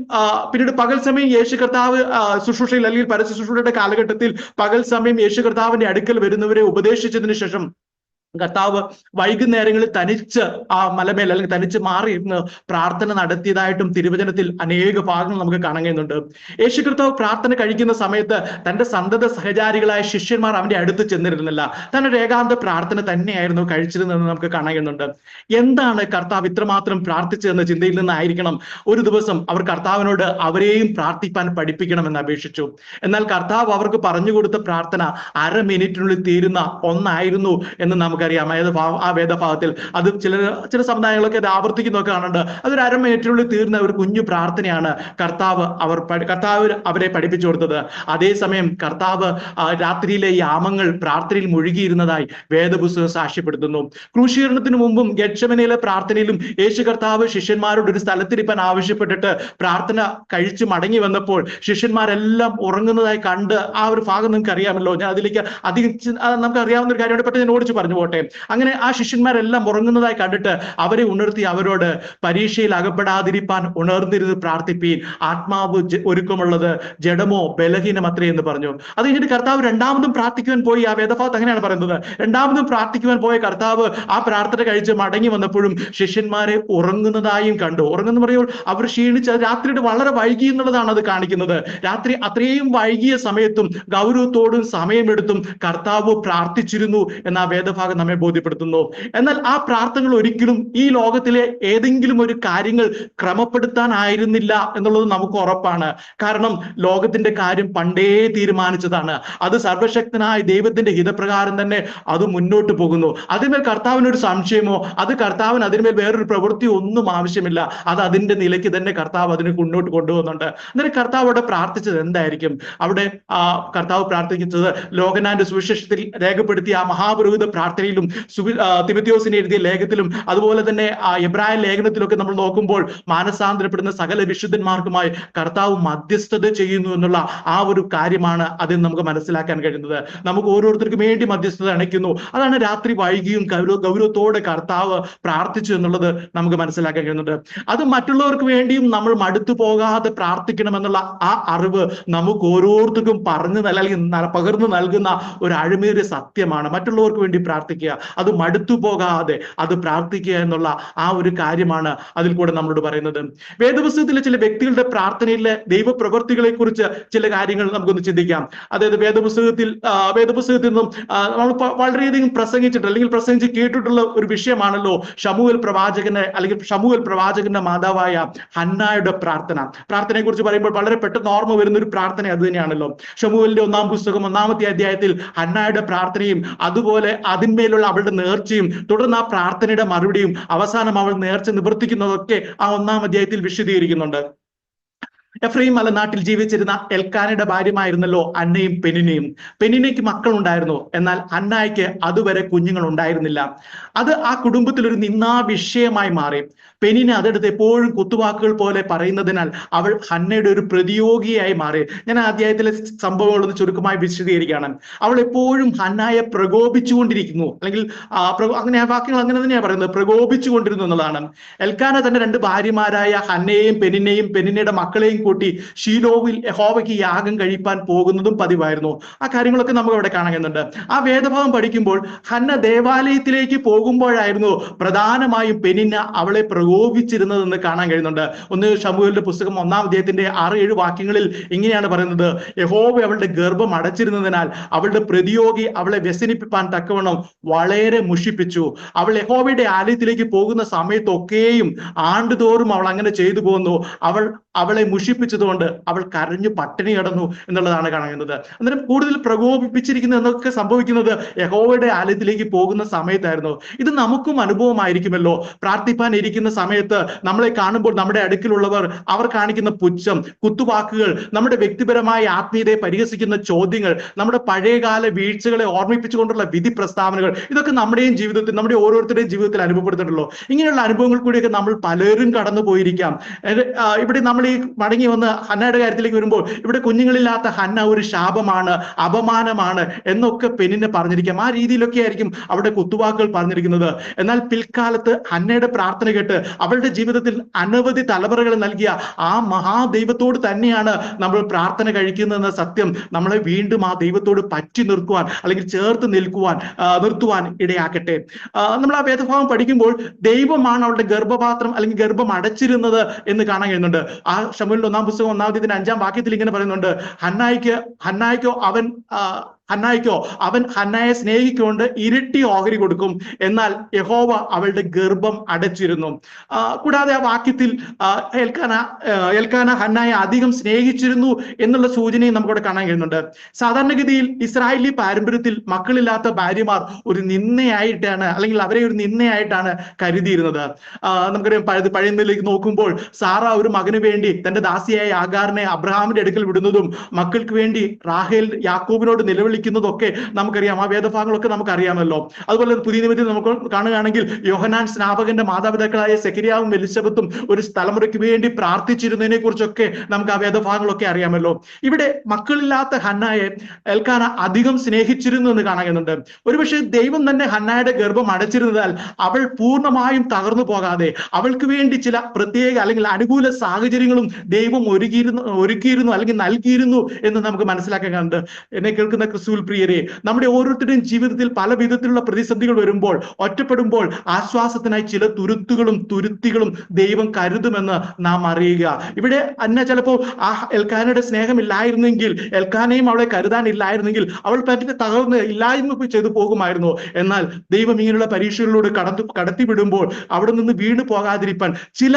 പിന്നീട് പകൽ സമയം യേശു കർത്താവ് ശുശ്രൂഷയിൽ അല്ലെങ്കിൽ പരസ്യ ശുശ്രൂഷയുടെ കാലഘട്ടത്തിൽ പകൽ സമയം യേശു കർത്താവിന്റെ അടുക്കൽ വരുന്നവരെ ഉപദേശിച്ചതിന് ശേഷം കർത്താവ് വൈകുന്നേരങ്ങളിൽ തനിച്ച് ആ മലമേൽ അല്ലെങ്കിൽ തനിച്ച് മാറി ഇരുന്ന് പ്രാർത്ഥന നടത്തിയതായിട്ടും തിരുവചനത്തിൽ അനേക ഭാഗങ്ങൾ നമുക്ക് കാണുന്നുണ്ട് യേശു കർത്താവ് പ്രാർത്ഥന കഴിക്കുന്ന സമയത്ത് തന്റെ സന്തത സഹചാരികളായ ശിഷ്യന്മാർ അവന്റെ അടുത്ത് ചെന്നിരുന്നില്ല. തന്റെ ഏകാന്ത പ്രാർത്ഥന തന്നെയായിരുന്നു കഴിച്ചിരുന്നതെന്ന് നമുക്ക് കാണുന്നുണ്ട് എന്താണ് കർത്താവ് ഇത്രമാത്രം പ്രാർത്ഥിച്ചതെന്ന ചിന്തയിൽ നിന്നായിരിക്കണം ഒരു ദിവസം അവർ കർത്താവിനോട് അവരെയും പ്രാർത്ഥിപ്പാൻ പഠിപ്പിക്കണമെന്ന് അപേക്ഷിച്ചു. എന്നാൽ കർത്താവ് അവർക്ക് പറഞ്ഞു കൊടുത്ത പ്രാർത്ഥന അര മിനിറ്റിനുള്ളിൽ തീരുന്ന ഒന്നായിരുന്നു എന്ന് നമുക്കറിയാം. ഏത് ആ വേദഭാഗത്തിൽ അത് ചില ചില സമുദായങ്ങളൊക്കെ അത് ആവർത്തിക്കുന്നൊക്കെ കാണുന്നുണ്ട്. അതൊരു അരമേറ്റിനുള്ളിൽ തീർന്ന ഒരു കുഞ്ഞു പ്രാർത്ഥനയാണ് കർത്താവ് അവർ കർത്താവ് അവരെ പഠിപ്പിച്ചു കൊടുത്തത്. അതേസമയം കർത്താവ് രാത്രിയിലെ യാമങ്ങൾ പ്രാർത്ഥനയിൽ മുഴുകിയിരുന്നതായി വേദപുസ്തകം സാക്ഷ്യപ്പെടുത്തുന്നു. ക്രൂശീകരണത്തിന് മുമ്പും ഗക്ഷമനയിലെ പ്രാർത്ഥനയിലും യേശു കർത്താവ് ശിഷ്യന്മാരോട് ഒരു സ്ഥലത്തിരിപ്പാൻ ആവശ്യപ്പെട്ടിട്ട് പ്രാർത്ഥന കഴിച്ചു മടങ്ങി വന്നപ്പോൾ ശിഷ്യന്മാരെല്ലാം ഉറങ്ങുന്നതായി കണ്ട് ആ ഒരു ഭാഗം നിങ്ങൾക്ക് അറിയാമല്ലോ ഞാൻ അതിലേക്ക് അധികം നമുക്ക് അറിയാവുന്ന ഒരു കാര്യമാണ്. പെട്ടെന്ന് ഞാൻ ഓടിച്ചു പറഞ്ഞു പോട്ടെ. അങ്ങനെ ആ ശിഷ്യന്മാരെല്ലാം ഉറങ്ങുന്നതായി കണ്ടിട്ട് അവരെ ഉണർത്തി അവരോട് പരീക്ഷയിൽ അകപ്പെടാതിരിപ്പാൻ ഉണർന്നിരുന്ന് പ്രാർത്ഥിപ്പീൻ. ആത്മാവ് ഒരുക്കമുള്ളത് ജഡമോ ബലഹീനമത്രേ എന്ന് പറഞ്ഞു. അത് കഴിഞ്ഞിട്ട് കർത്താവ് രണ്ടാമതും പ്രാർത്ഥിക്കുവാൻ പോയി. ആ വേദഭാഗത്ത് അങ്ങനെയാണ് പറയുന്നത്. രണ്ടാമതും പ്രാർത്ഥിക്കുവാൻ പോയ കർത്താവ് ആ പ്രാർത്ഥന കഴിച്ച് മടങ്ങി വന്നപ്പോഴും ശിഷ്യന്മാരെ ഉറങ്ങുന്നതായും കണ്ടു. ഉറങ്ങുന്ന പറയുമ്പോൾ അവർ ക്ഷീണിച്ച് രാത്രിയുടെ വളരെ വൈകി എന്നുള്ളതാണ് അത് കാണിക്കുന്നത്. രാത്രി അത്രയും വൈകിയ സമയത്തും ഗൗരവത്തോടും സമയമെടുത്തും കർത്താവ് പ്രാർത്ഥിച്ചിരുന്നു എന്ന ആ വേദഭാഗത്ത് നമ്മെ ബോധ്യപ്പെടുത്തുന്നു. എന്നാൽ ആ പ്രാർത്ഥനകൾ ഒരിക്കലും ഈ ലോകത്തിലെ ഏതെങ്കിലും ഒരു കാര്യങ്ങൾ ക്രമപ്പെടുത്താനായിരുന്നില്ല എന്നുള്ളത് നമുക്ക് ഉറപ്പാണ്. കാരണം ലോകത്തിന്റെ കാര്യം പണ്ടേ തീരുമാനിച്ചതാണ്. അത് സർവശക്തനായ ദൈവത്തിന്റെ ഹിതപ്രകാരം തന്നെ അത് മുന്നോട്ട് പോകുന്നു. അതിന്മേൽ കർത്താവിന് ഒരു സംശയമോ അത് കർത്താവിന് അതിന്മേൽ വേറൊരു പ്രവൃത്തി ഒന്നും ആവശ്യമില്ല. അത് അതിന്റെ നിലയ്ക്ക് തന്നെ കർത്താവ് അതിനെ മുന്നോട്ട് കൊണ്ടുപോകുന്നുണ്ട്. അന്നേരം കർത്താവ് അവിടെ പ്രാർത്ഥിച്ചത് എന്തായിരിക്കും? അവിടെ കർത്താവ് പ്രാർത്ഥിക്കുന്നത് ലോകനാന്റെ സുവിശേഷത്തിൽ രേഖപ്പെടുത്തിയ ആ മഹാപുരോഹിത പ്രാർത്ഥനയിലും ആ, തിമത്തിയോസിന് എഴുതിയ ലേഖത്തിലും അതുപോലെ തന്നെ എബ്രായ ലേഖനത്തിലൊക്കെ നമ്മൾ നോക്കുമ്പോൾ മാനസാന്തരപ്പെടുന്ന സകല വിശുദ്ധന്മാർക്കുമായി കർത്താവ് മധ്യസ്ഥത ചെയ്യുന്നു എന്നുള്ള ആ ഒരു കാര്യമാണ് അതിൽ നമുക്ക് മനസ്സിലാക്കാൻ കഴിയുന്നത്. നമുക്ക് ഓരോരുത്തർക്കും വേണ്ടി മധ്യസ്ഥത അണയ്ക്കുന്നു. അതാണ് രാത്രി വൈകിയും ഗൗരവ ഗൗരവത്തോടെ കർത്താവ് പ്രാർത്ഥിച്ചു എന്നുള്ളത് നമുക്ക് മനസ്സിലാക്കാൻ കഴിയുന്നുണ്ട് അത് മറ്റുള്ളവർക്ക് വേണ്ടിയും നമ്മൾ മടുത്തു പോകാതെ പ്രാർത്ഥിക്കണമെന്നുള്ള ആ അറിവ് നമുക്ക് ഓരോരുത്തർക്കും പറഞ്ഞു നൽകി പകർന്നു നൽകുന്ന ഒരു അഴിമേറിയ സത്യമാണ്. മറ്റുള്ളവർക്ക് വേണ്ടി പ്രാർത്ഥിക്കുക അത് മടുത്തു പോകാതെ അത് പ്രാർത്ഥിക്കുക എന്നുള്ള ആ ഒരു കാര്യമാണ് അതിൽ കൂടെ നമ്മളോട് പറയുന്നത്. വേദപുസ്തകത്തിലെ ചില വ്യക്തികളുടെ പ്രാർത്ഥനയിലെ ദൈവപ്രവൃത്തികളെ കുറിച്ച് ചില കാര്യങ്ങൾ നമുക്കൊന്ന് ചിന്തിക്കാം. അതായത് വേദപുസ്തകത്തിൽ വേദപുസ്തകത്തിൽ നിന്നും നമ്മൾ വളരെയധികം പ്രസംഗിച്ചിട്ട് അല്ലെങ്കിൽ പ്രസംഗിച്ച് കേട്ടിട്ടുള്ള ഒരു വിഷയമാണല്ലോ ഷമുവൽ പ്രവാചകനെ അല്ലെങ്കിൽ ഷമുവൽ പ്രവാചകന്റെ മാതാവായ ഹന്നായുടെ പ്രാർത്ഥന. പ്രാർത്ഥനയെ കുറിച്ച് പറയുമ്പോൾ വളരെ പെട്ടെന്ന് ഓർമ്മ വരുന്ന ഒരു പ്രാർത്ഥന അത് തന്നെയാണല്ലോ. ഷമുവലിന്റെ ഒന്നാം പുസ്തകം ഒന്നാമത്തെ അധ്യായത്തിൽ ഹന്നായുടെ പ്രാർത്ഥനയും അതുപോലെ അതിന്മേലുള്ള അവളുടെ നേർച്ചയും തുടർന്ന് ആ പ്രാർത്ഥനയുടെ മറുപടിയും അവസാനം അവൾ നേർച്ച നിവർത്തിക്കുന്നതൊക്കെ ആ ഒന്നാം അധ്യായത്തിൽ വിശദീകരിക്കുന്നുണ്ട്. എഫ്രൈം മലനാട്ടിൽ ജീവിച്ചിരുന്ന എൽക്കാനയുടെ ഭാര്യമായിരുന്നല്ലോ അന്നയും പെനിനയും. പെനിനയ്ക്ക് മക്കളുണ്ടായിരുന്നു. എന്നാൽ അന്നായ്ക്ക് അതുവരെ കുഞ്ഞുങ്ങൾ ഉണ്ടായിരുന്നില്ല അത് ആ കുടുംബത്തിൽ ഒരു നിന്നാ വിഷയമായി മാറി. പെനിന് അതെടുത്ത് എപ്പോഴും കുത്തുവാക്കുകൾ പോലെ പറയുന്നതിനാൽ അവൾ ഹന്നയുടെ ഒരു പ്രതിയോഗിയായി മാറി. ഞാൻ അധ്യായത്തിലെ സംഭവങ്ങളൊന്ന് ചുരുക്കമായി വിശദീകരിക്കുകയാണ്. അവൾ എപ്പോഴും ഹന്നായെ പ്രകോപിച്ചുകൊണ്ടിരിക്കുന്നു. അല്ലെങ്കിൽ അങ്ങനെ ആ വാക്കുകൾ അങ്ങനെ തന്നെയാണ് പറയുന്നത്. പ്രകോപിച്ചുകൊണ്ടിരുന്നു എന്നുള്ളതാണ്. എൽക്കാന തന്റെ രണ്ട് ഭാര്യമാരായ ഹന്നയെയും പെനിനെയും പെനിനയുടെ മക്കളെയും കൂട്ടി ഷീലോവിൽ യഹോവയ്ക്ക് യാഗം കഴിപ്പാൻ പോകുന്നതും പതിവായിരുന്നു. ആ കാര്യങ്ങളൊക്കെ നമുക്ക് അവിടെ കാണുന്നുണ്ട് ആ വേദഭാഗം പഠിക്കുമ്പോൾ ഹന്ന ദേവാലയത്തിലേക്ക് പോകുമ്പോഴായിരുന്നു പ്രധാനമായും പെനിന്ന അവളെ പ്രകോപിച്ചിരുന്നതെന്ന് കാണാൻ കഴിയുന്നുണ്ട്. ഒന്ന് ഷമുവേലിന്റെ പുസ്തകം ഒന്നാം അദ്ദേഹത്തിന്റെ ആറ് ഏഴ് വാക്യങ്ങളിൽ ഇങ്ങനെയാണ് പറയുന്നത്. യഹോവ അവളുടെ ഗർഭം അടച്ചിരുന്നതിനാൽ അവളുടെ പ്രതിയോഗി അവളെ വ്യസനിപ്പിപ്പാൻ തക്കവണ്ണം വളരെ മുഷിപ്പിച്ചു. അവൾ യഹോവയുടെ ആലയത്തിലേക്ക് പോകുന്ന സമയത്തൊക്കെയും ആണ്ടുതോറും അവൾ അങ്ങനെ ചെയ്തു പോകുന്നു അവൾ അവളെ മുഷിപ്പിച്ചതുകൊണ്ട് അവൾ കരഞ്ഞു പട്ടിണി കിടന്നു എന്നുള്ളതാണ് കാണുന്നത്. അന്നേരം കൂടുതൽ പ്രകോപിപ്പിച്ചിരിക്കുന്ന എന്നൊക്കെ സംഭവിക്കുന്നത് യഹോവയുടെ ആലയത്തിലേക്ക് പോകുന്ന സമയത്തായിരുന്നു. ഇത് നമുക്കും അനുഭവമായിരിക്കുമല്ലോ. പ്രാർത്ഥിപ്പാൻ ഇരിക്കുന്ന സമയത്ത് നമ്മളെ കാണുമ്പോൾ നമ്മുടെ അടുക്കിലുള്ളവർ അവർ കാണിക്കുന്ന പുച്ഛം കുത്തുവാക്കുകൾ നമ്മുടെ വ്യക്തിപരമായ ആത്മീയതയെ പരിഹസിക്കുന്ന ചോദ്യങ്ങൾ നമ്മുടെ പഴയകാല വീഴ്ചകളെ ഓർമ്മിപ്പിച്ചുകൊണ്ടുള്ള വിധി പ്രസ്താവനകൾ ഇതൊക്കെ നമ്മുടെയും ജീവിതത്തിൽ നമ്മുടെ ഓരോരുത്തരുടെയും ജീവിതത്തിൽ അനുഭവപ്പെടുന്നുണ്ടല്ലോ ഇങ്ങനെയുള്ള അനുഭവങ്ങൾ കൂടിയൊക്കെ നമ്മൾ പലരും കടന്നു പോയിരിക്കാം ഇവിടെ നമ്മൾ ഈ മടങ്ങി വന്ന് ഹന്നയുടെ കാര്യത്തിലേക്ക് വരുമ്പോൾ ഇവിടെ കുഞ്ഞുങ്ങളില്ലാത്ത ഹന്ന ഒരു ശാപമാണ് അപമാനമാണ് എന്നൊക്കെ പെണ്ണിനെ പറഞ്ഞിരിക്കാം. ആ രീതിയിലൊക്കെ ആയിരിക്കും അവിടെ കുത്തുവാക്കുകൾ പറഞ്ഞിരിക്കുന്നത്. എന്നാൽ പിൽക്കാലത്ത് ഹന്നയുടെ പ്രാർത്ഥന കേട്ട് അവളുടെ ജീവിതത്തിൽ അനവധി തലമുറകൾ നൽകിയ ആ മഹാദൈവത്തോട് തന്നെയാണ് നമ്മൾ പ്രാർത്ഥന കഴിക്കുന്നതെന്ന സത്യം നമ്മളെ വീണ്ടും ആ ദൈവത്തോട് പറ്റി നിർക്കുവാൻ അല്ലെങ്കിൽ ചേർത്ത് നിൽക്കുവാൻ നിർത്തുവാൻ ഇടയാക്കട്ടെ. നമ്മൾ ആ വേദഭാവം പഠിക്കുമ്പോൾ ദൈവമാണ് അവളുടെ ഗർഭപാത്രം അല്ലെങ്കിൽ ഗർഭം അടച്ചിരുന്നത് എന്ന് കാണാൻ കഴിയുന്നുണ്ട്. ആ ഷമുലിന്റെ ഒന്നാം പുസ്തകം ഒന്നാമത്തെ അഞ്ചാം വാക്യത്തിൽ ഇങ്ങനെ പറയുന്നുണ്ട് ഹന്നായിക്ക് ഹന്നായിക്കോ അവൻ ഹന്നായിക്കോ? അവൻ ഹന്നായെ സ്നേഹിക്കൊണ്ട് ഇരട്ടി ഓഹരി കൊടുക്കും. എന്നാൽ യഹോവ അവളുടെ ഗർഭം അടച്ചിരുന്നു. കൂടാതെ ആ വാക്യത്തിൽ എൽക്കാന എൽക്കാന ഹന്നായെ അധികം സ്നേഹിച്ചിരുന്നു എന്നുള്ള സൂചനയും നമുക്കിവിടെ കാണാൻ കഴിയുന്നുണ്ട്. സാധാരണഗതിയിൽ ഇസ്രായേലി പാരമ്പര്യത്തിൽ മക്കളില്ലാത്ത ഭാര്യമാർ ഒരു നിന്നയായിട്ടാണ് അല്ലെങ്കിൽ അവരെ ഒരു നിന്നയായിട്ടാണ് കരുതിയിരുന്നത്. നമുക്കറിയാം പഴയ പഴയ നിലയിലേക്ക് നോക്കുമ്പോൾ സാറ ഒരു മകന് വേണ്ടി തന്റെ ദാസിയായ ആകാറിനെ അബ്രഹാമിന്റെ അടുക്കൽ വിടുന്നതും മക്കൾക്ക് വേണ്ടി റാഹേൽ യാക്കോബിനോട് നിലവിളിക്കുന്നതൊക്കെ നമുക്കറിയാം. ആ വേദഭാഗങ്ങളൊക്കെ നമുക്കറിയാമല്ലോ. അതുപോലെ പുതിയ നിമിത്തം നമുക്ക് കാണുകയാണെങ്കിൽ യോഹനാൻ സ്നാപകന്റെ മാതാപിതാക്കളായ സെക്കരിയാവും എലിസബത്തും ഒരു തലമുറയ്ക്ക് വേണ്ടി പ്രാർത്ഥിച്ചിരുന്നതിനെ കുറിച്ചൊക്കെ നമുക്ക് ആ വേദഭാഗങ്ങളൊക്കെ അറിയാമല്ലോ. ഇവിടെ മക്കളില്ലാത്ത ഹന്നായെ എൽക്കാന അധികം സ്നേഹിച്ചിരുന്നു എന്ന് കാണുന്നുണ്ട് ഒരുപക്ഷെ ദൈവം തന്നെ ഹന്നായുടെ ഗർഭം അടച്ചിരുന്നതാൽ അവൾ പൂർണമായും തകർന്നു പോകാതെ അവൾക്ക് വേണ്ടി ചില പ്രത്യേക അല്ലെങ്കിൽ അനുകൂല സാഹചര്യങ്ങളും ദൈവം ഒരുക്കിയിരുന്നു ഒരുക്കിയിരുന്നു അല്ലെങ്കിൽ നൽകിയിരുന്നു എന്ന് നമുക്ക് മനസ്സിലാക്കാൻ കാണുന്നുണ്ട്. എന്നെ കേൾക്കുന്ന ക്രിസ്തുവിൽ പ്രിയരെ നമ്മുടെ ഓരോരുത്തരുടെയും ജീവിതത്തിൽ പല വിധത്തിലുള്ള പ്രതിസന്ധികൾ വരുമ്പോൾ ഒറ്റപ്പെടുമ്പോൾ ആശ്വാസത്തിനായി ചില തുരുത്തുകളും തുരുത്തികളും ദൈവം കരുതുമെന്ന് നാം അറിയുക. ഇവിടെ അന്ന ചിലപ്പോൾ ആ എൽക്കാനയുടെ സ്നേഹമില്ലായിരുന്നെങ്കിൽ എൽക്കാനയും അവളെ കരുതാനില്ലായിരുന്നെങ്കിൽ അവൾ പറ്റി തകർന്ന് ഇല്ലായ്മ ചെയ്തു പോകുമായിരുന്നു. എന്നാൽ ദൈവം ഇങ്ങനെയുള്ള പരീക്ഷകളിലൂടെ കടന്നു കടത്തിവിടുമ്പോൾ അവിടെ നിന്ന് വീണ് പോകാതിരിക്കാൻ ചില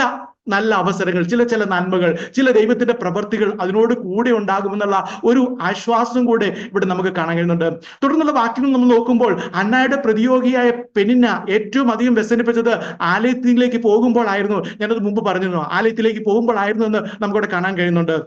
നല്ല അവസരങ്ങൾ ചില ചില നന്മകൾ ചില ദൈവത്തിന്റെ പ്രവൃത്തികൾ അതിനോട് കൂടെ ഉണ്ടാകുമെന്നുള്ള ഒരു ആശ്വാസം കൂടെ ഇവിടെ നമുക്ക് കാണാൻ കഴിയുന്നുണ്ട്. തുടർന്നുള്ള വാക്യങ്ങൾ നമ്മൾ നോക്കുമ്പോൾ അന്നായുടെ പ്രതിയോഗിയായ പെനിന്ന ഏറ്റവും അധികം വ്യസനിപ്പിച്ചത് ആലയത്തിലേക്ക് പോകുമ്പോഴായിരുന്നു ഞാനത് മുമ്പ് പറഞ്ഞിരുന്നു. ആലയത്തിലേക്ക് പോകുമ്പോഴായിരുന്നു എന്ന് നമുക്കിവിടെ കാണാൻ കഴിയുന്നുണ്ട്.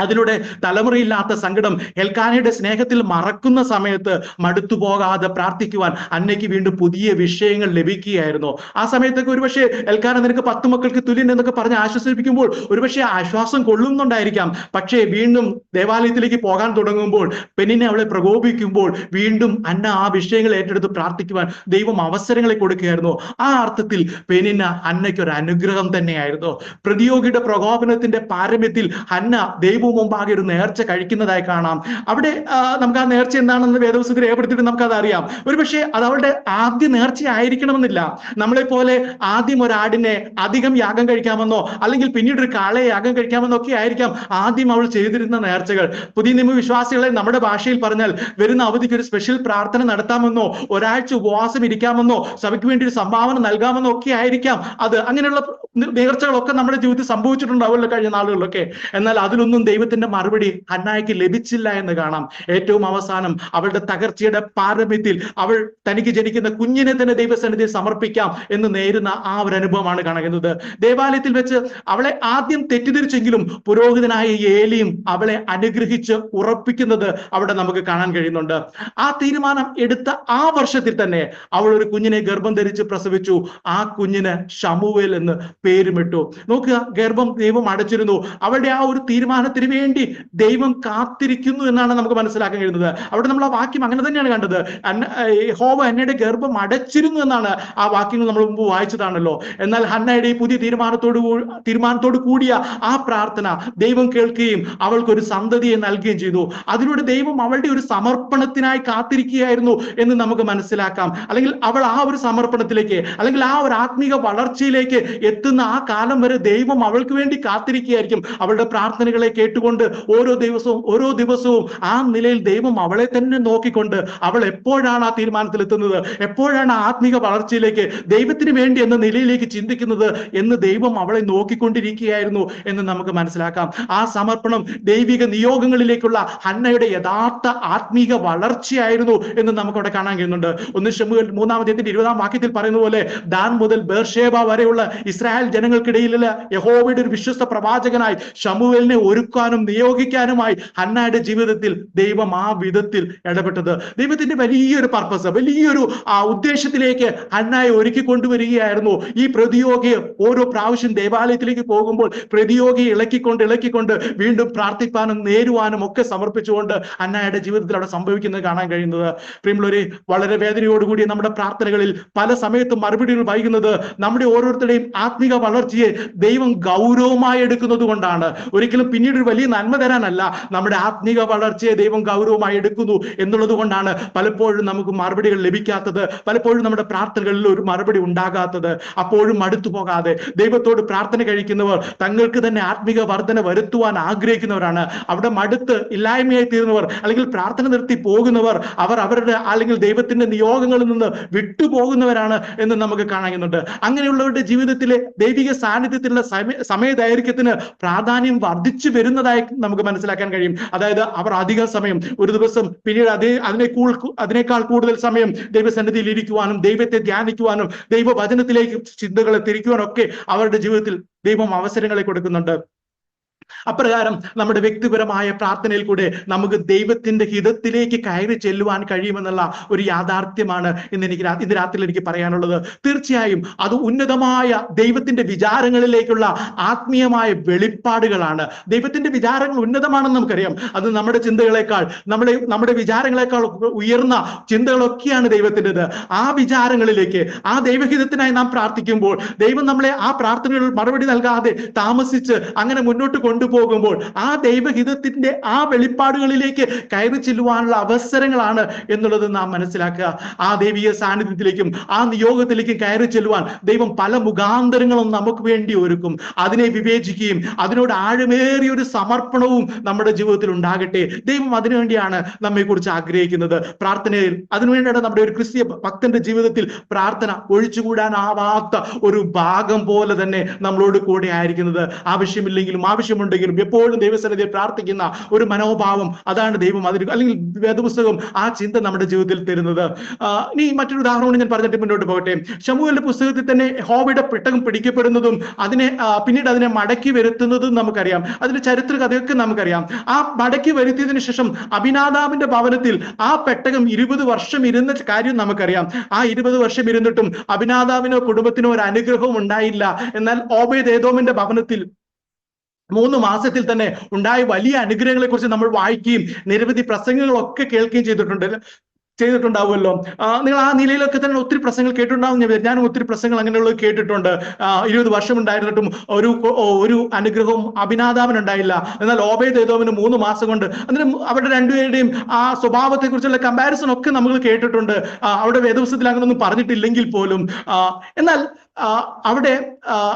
അതിലൂടെ തലമുറയില്ലാത്ത സങ്കടം എൽക്കാനയുടെ സ്നേഹത്തിൽ മറക്കുന്ന സമയത്ത് മടുത്തു പോകാതെ പ്രാർത്ഥിക്കുവാൻ അന്നയ്ക്ക് വീണ്ടും പുതിയ വിഷയങ്ങൾ ലഭിക്കുകയായിരുന്നു. ആ സമയത്തൊക്കെ ഒരുപക്ഷെ എൽക്കാന നിനക്ക് പത്ത് മക്കൾക്ക് തുല്യൻ എന്നൊക്കെ പറഞ്ഞ് ആശ്വസിപ്പിക്കുമ്പോൾ ഒരുപക്ഷെ ആശ്വാസം കൊള്ളുന്നുണ്ടായിരിക്കാം. പക്ഷേ വീണ്ടും ദേവാലയത്തിലേക്ക് പോകാൻ തുടങ്ങുമ്പോൾ പെണ്ണിനെ അവളെ പ്രകോപിക്കുമ്പോൾ വീണ്ടും അന്ന ആ വിഷയങ്ങൾ ഏറ്റെടുത്ത് പ്രാർത്ഥിക്കുവാൻ ദൈവം അവസരങ്ങളെ കൊടുക്കുകയായിരുന്നു. ആ അർത്ഥത്തിൽ പെണ്ണിന് അന്നയ്ക്ക് ഒരു അനുഗ്രഹം തന്നെയായിരുന്നു. പ്രതിയോഗിയുടെ പ്രകോപനത്തിന്റെ പാരമ്യത്തിൽ അന്ന ദൈവവും മുമ്പാകെ ഒരു നേർച്ച കഴിക്കുന്നതായി കാണാം. അവിടെ നമുക്ക് ആ നേർച്ച എന്താണെന്ന് വേദപുസ്തകത്തിൽ രേഖപ്പെടുത്തിയിട്ട് നമുക്ക് അത് അറിയാം ഒരുപക്ഷെ അത് അവളുടെ ആദ്യ നേർച്ച ആയിരിക്കണമെന്നില്ല നമ്മളെ പോലെ ആദ്യം ഒരാടിനെ അധികം യാഗം കഴിക്കാമെന്നോ അല്ലെങ്കിൽ പിന്നീട് ഒരു കാളയെ യാഗം കഴിക്കാമെന്നോ ഒക്കെ ആയിരിക്കാം ആദ്യം അവൾ ചെയ്തിരുന്ന നേർച്ചകൾ. പുതിയ നിയമ വിശ്വാസികളെ നമ്മുടെ ഭാഷയിൽ പറഞ്ഞാൽ വരുന്ന അവധിക്ക് ഒരു സ്പെഷ്യൽ പ്രാർത്ഥന നടത്താമെന്നോ ഒരാഴ്ച ഉപവാസം ഇരിക്കാമെന്നോ സഭയ്ക്ക് വേണ്ടി ഒരു സംഭാവന നൽകാമെന്നോ ഒക്കെ ആയിരിക്കാം അത്. അങ്ങനെയുള്ള നേർച്ചകളൊക്കെ നമ്മുടെ ജീവിതത്തിൽ സംഭവിച്ചിട്ടുണ്ടാവുമല്ലോ കഴിഞ്ഞ നാളുകളിലൊക്കെ. എന്നാൽ അതിലൊന്നും ദൈവത്തിന്റെ മറുപടി ഹന്നായ്ക്ക് ലഭിച്ചില്ല എന്ന് കാണാം. ഏറ്റവും അവസാനം അവളുടെ തകർച്ചയുടെ പാരമ്യത്തിൽ അവൾ തനിക്ക് ജനിക്കുന്ന കുഞ്ഞിനെ തന്നെ ദൈവസന്നിധിയിൽ സമർപ്പിക്കാം എന്ന് നേരുന്ന ആ ഒരു അനുഭവമാണ് കാണുന്നത്. ദേവാലയത്തിൽ വെച്ച് അവളെ ആദ്യം തെറ്റിദ്ധരിച്ചെങ്കിലും പുരോഹിതനായ ഏലിയും അവളെ അനുഗ്രഹിച്ച് ഉറപ്പിക്കുന്നത് അവിടെ നമുക്ക് കാണാൻ കഴിയുന്നുണ്ട്. ആ തീരുമാനം എടുത്ത ആ വർഷത്തിൽ തന്നെ അവൾ ഒരു കുഞ്ഞിനെ ഗർഭം ധരിച്ച് പ്രസവിച്ചു. ആ കുഞ്ഞിന് ഷമുവേൽ എന്ന് പേരുമിട്ടു. നോക്കുക ഗർഭം ദൈവം അടച്ചിരുന്നു. അവളുടെ ആ ഒരു തീരുമാനത്തിന് വേണ്ടി ദൈവം കാത്തിരിക്കുന്നു എന്നാണ് നമുക്ക് മനസ്സിലാക്കാൻ കഴിയുന്നത്. അവിടെ നമ്മൾ ആ വാക്യം അങ്ങനെ തന്നെയാണ് കണ്ടത്. ഹോവ എന്നയുടെ ഗർഭം അടച്ചിരുന്നു എന്നാണ് ആ വാക്യങ്ങൾ നമ്മൾ മുമ്പ് വായിച്ചതാണല്ലോ. എന്നാൽ ഹന്നയുടെ ഈ പുതിയ തീരുമാനത്തോട് തീരുമാനത്തോട് കൂടിയ ആ പ്രാർത്ഥന ദൈവം കേൾക്കുകയും അവൾക്ക് ഒരു സന്തതിയെ നൽകുകയും ചെയ്തു. അതിലൂടെ ദൈവം അവളുടെ ഒരു സമർപ്പണത്തിനായി കാത്തിരിക്കുകയായിരുന്നു എന്ന് നമുക്ക് മനസ്സിലാക്കാം. അല്ലെങ്കിൽ അവൾ ആ ഒരു സമർപ്പണത്തിലേക്ക് അല്ലെങ്കിൽ ആ ഒരു ആത്മീക വളർച്ചയിലേക്ക് എത്തുന്ന ആ കാലം വരെ ദൈവം അവൾക്ക് വേണ്ടി കാത്തിരിക്കുകയായിരിക്കും. അവളുടെ പ്രാർത്ഥനകളെ കേട്ടുകൊണ്ട് ഓരോ ദിവസവും ഓരോ ദിവസവും ആ നിലയിൽ ദൈവം അവളെ തന്നെ നോക്കിക്കൊണ്ട് അവൾ എപ്പോഴാണ് ആ തീരുമാനത്തിൽ എത്തുന്നത് എപ്പോഴാണ് ആത്മീക വളർച്ചയിലേക്ക് ദൈവത്തിന് വേണ്ടി എന്ന നിലയിലേക്ക് ചിന്തിക്കുന്നത് എന്ന് ദൈവം അവളെ നോക്കിക്കൊണ്ടിരിക്കുകയായിരുന്നു എന്ന് നമുക്ക് മനസ്സിലാക്കാം. ആ സമർപ്പണം ദൈവിക നിയോഗങ്ങളിലേക്കുള്ള ഹന്നയുടെ യഥാർത്ഥ ആത്മീക വളർച്ചയായിരുന്നു എന്ന് നമുക്കവിടെ കാണാൻ കഴിയുന്നുണ്ട്. ഒന്ന് ഷമുവേൽ മൂന്നാമത്തെ ഇരുപതാം വാക്യത്തിൽ പറയുന്ന പോലെ ദാൻ മുതൽ ബേർഷേബ വരെയുള്ള ഇസ്രായേൽ ജനങ്ങൾക്കിടയിലുള്ള യഹോവയുടെ ഒരു വിശ്വസ്ത പ്രവാചകനായി ഷമുവേലിനെ ഒരുക്കാനും നിയോഗിക്കാനുമായി ഹന്നായുടെ ജീവിതത്തിൽ ദൈവം ആ വിധത്തിൽ ഇടപെട്ടത്. ദൈവത്തിന്റെ വലിയൊരു പർപ്പസ് വലിയൊരു ആ ഉദ്ദേശത്തിലേക്ക് ഹന്നായെ ഒരുക്കി കൊണ്ടുവരികയായിരുന്നു. ഈ പ്രതിയോഗിയെ ഓരോ പ്രാവശ്യം ദേവാലയത്തിലേക്ക് പോകുമ്പോൾ പ്രതിയോഗിയെ ഇളക്കിക്കൊണ്ട് ഇളക്കിക്കൊണ്ട് വീണ്ടും പ്രാർത്ഥിപ്പാനും നേരുവാനും ഒക്കെ സമർപ്പിച്ചുകൊണ്ട് ഹന്നായുടെ ജീവിതത്തിൽ അവിടെ സംഭവിക്കുന്നത് കാണാൻ കഴിയുന്നത്. പ്രിയമുള്ളവരെ വളരെ വേദനയോടുകൂടി നമ്മുടെ പ്രാർത്ഥനകളിൽ പല സമയത്തും മറുപടികൾ വൈകുന്നത് നമ്മുടെ ഓരോരുത്തരുടെയും ആത്മീക വളർച്ചയെ ദൈവം ഗൗരവമായി എടുക്കുന്നത് കൊണ്ടാണ് ഒരിക്കലും പിന്നീട് ഒരു വലിയ നന്മ തരാനല്ല നമ്മുടെ ആത്മീക വളർച്ചയെ ദൈവം ഗൗരവമായി എടുക്കുന്നു എന്നുള്ളത് കൊണ്ടാണ് പലപ്പോഴും നമുക്ക് മറുപടികൾ ലഭിക്കാത്തത് പലപ്പോഴും നമ്മുടെ പ്രാർത്ഥനകളിൽ ഒരു മറുപടി ഉണ്ടാകാത്തത് അപ്പോഴും അടുത്തു പോകാതെ. ദൈവത്തോട് പ്രാർത്ഥന കഴിക്കുന്നവർ തങ്ങൾക്ക് തന്നെ ആത്മീക വർധന വരുത്തുവാൻ ആഗ്രഹിക്കുന്നവരാണ്. അവിടെ മടുത്ത് ഇല്ലായ്മയായി തീരുന്നവർ അല്ലെങ്കിൽ പ്രാർത്ഥന നിർത്തി പോകുന്നവർ അവർ അവരുടെ അല്ലെങ്കിൽ ദൈവത്തിന്റെ നിയോഗങ്ങളിൽ നിന്ന് വിട്ടുപോകുന്നവരാണ് എന്ന് നമുക്ക് കാണുന്നുണ്ട് അങ്ങനെയുള്ളവരുടെ ജീവിതത്തിലെ ദൈവിക സാന്നിധ്യത്തിലുള്ള സമയ സമയദൈർഘ്യത്തിന് പ്രാധാന്യം വർദ്ധിച്ചു വരുന്നതായി നമുക്ക് മനസ്സിലാക്കാൻ കഴിയും. അതായത് അവർ അധിക സമയം ഒരു ദിവസം പിന്നീട് അതേ അതിനെ അതിനേക്കാൾ കൂടുതൽ സമയം ദൈവസന്നിധിയിൽ ഇരിക്കുവാനും ദൈവത്തെ ധ്യാനിക്കുവാനും ദൈവവചനത്തിലേക്ക് ചിന്തകളെ തിരിക്കുവാനും ഒക്കെ അവരുടെ ജീവിതത്തിൽ ദൈവം അവസരങ്ങളെ കൊടുക്കുന്നുണ്ട്. അപ്രകാരം നമ്മുടെ വ്യക്തിപരമായ പ്രാർത്ഥനയിൽ കൂടെ നമുക്ക് ദൈവത്തിന്റെ ഹിതത്തിലേക്ക് കയറി ചെല്ലുവാൻ കഴിയുമെന്നുള്ള ഒരു യാഥാർത്ഥ്യമാണ് ഇന്ന് എനിക്ക് ഇന്ന് രാത്രിയിൽ എനിക്ക് പറയാനുള്ളത്. തീർച്ചയായും അത് ഉന്നതമായ ദൈവത്തിന്റെ വിചാരങ്ങളിലേക്കുള്ള ആത്മീയമായ വെളിപ്പാടുകളാണ്. ദൈവത്തിന്റെ വിചാരങ്ങൾ ഉന്നതമാണെന്ന് നമുക്കറിയാം. അത് നമ്മുടെ ചിന്തകളെക്കാൾ നമ്മുടെ നമ്മുടെ വിചാരങ്ങളെക്കാൾ ഉയർന്ന ചിന്തകളൊക്കെയാണ് ദൈവത്തിന്റെത്. ആ വിചാരങ്ങളിലേക്ക് ആ ദൈവഹിതത്തിനായി നാം പ്രാർത്ഥിക്കുമ്പോൾ ദൈവം നമ്മളെ ആ പ്രാർത്ഥനകൾ മറുപടി നൽകാതെ താമസിച്ച് അങ്ങനെ മുന്നോട്ട് കൊണ്ടു കൊണ്ടുപോകുമ്പോൾ ആ ദൈവഹിതത്തിന്റെ ആ വെളിപ്പാടുകളിലേക്ക് കയറി ചെല്ലുവാനുള്ള അവസരങ്ങളാണ് എന്നുള്ളത് നാം മനസ്സിലാക്കുക. ആ ദൈവീയ സാന്നിധ്യത്തിലേക്കും ആ നിയോഗത്തിലേക്കും കയറി ചെല്ലുവാൻ ദൈവം പല മുഖാന്തരങ്ങളും നമുക്ക് വേണ്ടി ഒരുക്കും. അതിനെ വിവേചിക്കുകയും അതിനോട് ആഴമേറിയ ഒരു സമർപ്പണവും നമ്മുടെ ജീവിതത്തിൽ ഉണ്ടാകട്ടെ. ദൈവം അതിനുവേണ്ടിയാണ് നമ്മെ കുറിച്ച് ആഗ്രഹിക്കുന്നത്. പ്രാർത്ഥനയിൽ അതിനുവേണ്ടിയാണ് നമ്മുടെ ഒരു ക്രിസ്തീയ ഭക്തന്റെ ജീവിതത്തിൽ പ്രാർത്ഥന ഒഴിച്ചുകൂടാനാവാത്ത ഒരു ഭാഗം പോലെ തന്നെ നമ്മളോട് കൂടെ ആയിരിക്കുന്നത്. ആവശ്യമില്ലെങ്കിലും ആവശ്യമുണ്ടെങ്കിലും എപ്പോഴും ദൈവസന്നിധിയിൽ പ്രാർത്ഥിക്കുന്ന ഒരു മനോഭാവം അതാണ് ദൈവം അതിന് അല്ലെങ്കിൽ വേദപുസ്തകം ആ ചിന്ത നമ്മുടെ ജീവിതത്തിൽ തരുന്നത്. ഇനി മറ്റൊരു ഉദാഹരണം ഞാൻ പറഞ്ഞിട്ട് മുന്നോട്ട് പോകട്ടെ. ഷമുവിന്റെ പുസ്തകത്തിൽ തന്നെ ഹോബിയുടെ പെട്ടകം പിടിക്കപ്പെടുന്നതും അതിനെ പിന്നീട് അതിനെ മടക്കി വരുത്തുന്നതും നമുക്കറിയാം. അതിന്റെ ചരിത്ര കഥയൊക്കെ നമുക്കറിയാം. ആ മടക്കി വരുത്തിയതിനു ശേഷം അഭിനാതാവിന്റെ ഭവനത്തിൽ ആ പെട്ടകം ഇരുപത് വർഷം ഇരുന്ന കാര്യം നമുക്കറിയാം. ആ ഇരുപത് വർഷം ഇരുന്നിട്ടും അഭിനാദാവിനോ കുടുംബത്തിനോ ഒരു അനുഗ്രഹവും ഉണ്ടായില്ല. എന്നാൽ ഓബേദ് ഏതോമിന്റെ ഭവനത്തിൽ മൂന്ന് മാസത്തിൽ തന്നെ ഉണ്ടായ വലിയ അനുഗ്രഹങ്ങളെ കുറിച്ച് നമ്മൾ വായിക്കുകയും നിരവധി പ്രസംഗങ്ങളൊക്കെ കേൾക്കുകയും ചെയ്തിട്ടുണ്ട് ചെയ്തിട്ടുണ്ടാവുമല്ലോ. നിങ്ങൾ ആ നിലയിലൊക്കെ തന്നെ ഒത്തിരി പ്രസംഗങ്ങൾ കേട്ടിട്ടുണ്ടാവും ഞാൻ ഒത്തിരി പ്രസംഗങ്ങൾ അങ്ങനെയുള്ളത് കേട്ടിട്ടുണ്ട്. ഇരുപത് വർഷം ഉണ്ടായിരുന്നിട്ടും ഒരു ഒരു അനുഗ്രഹവും അഭിനാതാവൻ ഉണ്ടായില്ല എന്നാൽ ഓബേദ് ഏതോവിന് മൂന്ന് മാസം കൊണ്ട് അതിന് അവരുടെ രണ്ടുപേരുടെയും ആ സ്വഭാവത്തെ കുറിച്ചുള്ള കമ്പാരിസൺ ഒക്കെ നമ്മൾ കേട്ടിട്ടുണ്ട്. അവിടെ അങ്ങനെ ഒന്നും പറഞ്ഞിട്ടില്ലെങ്കിൽ പോലും. എന്നാൽ അവിടെ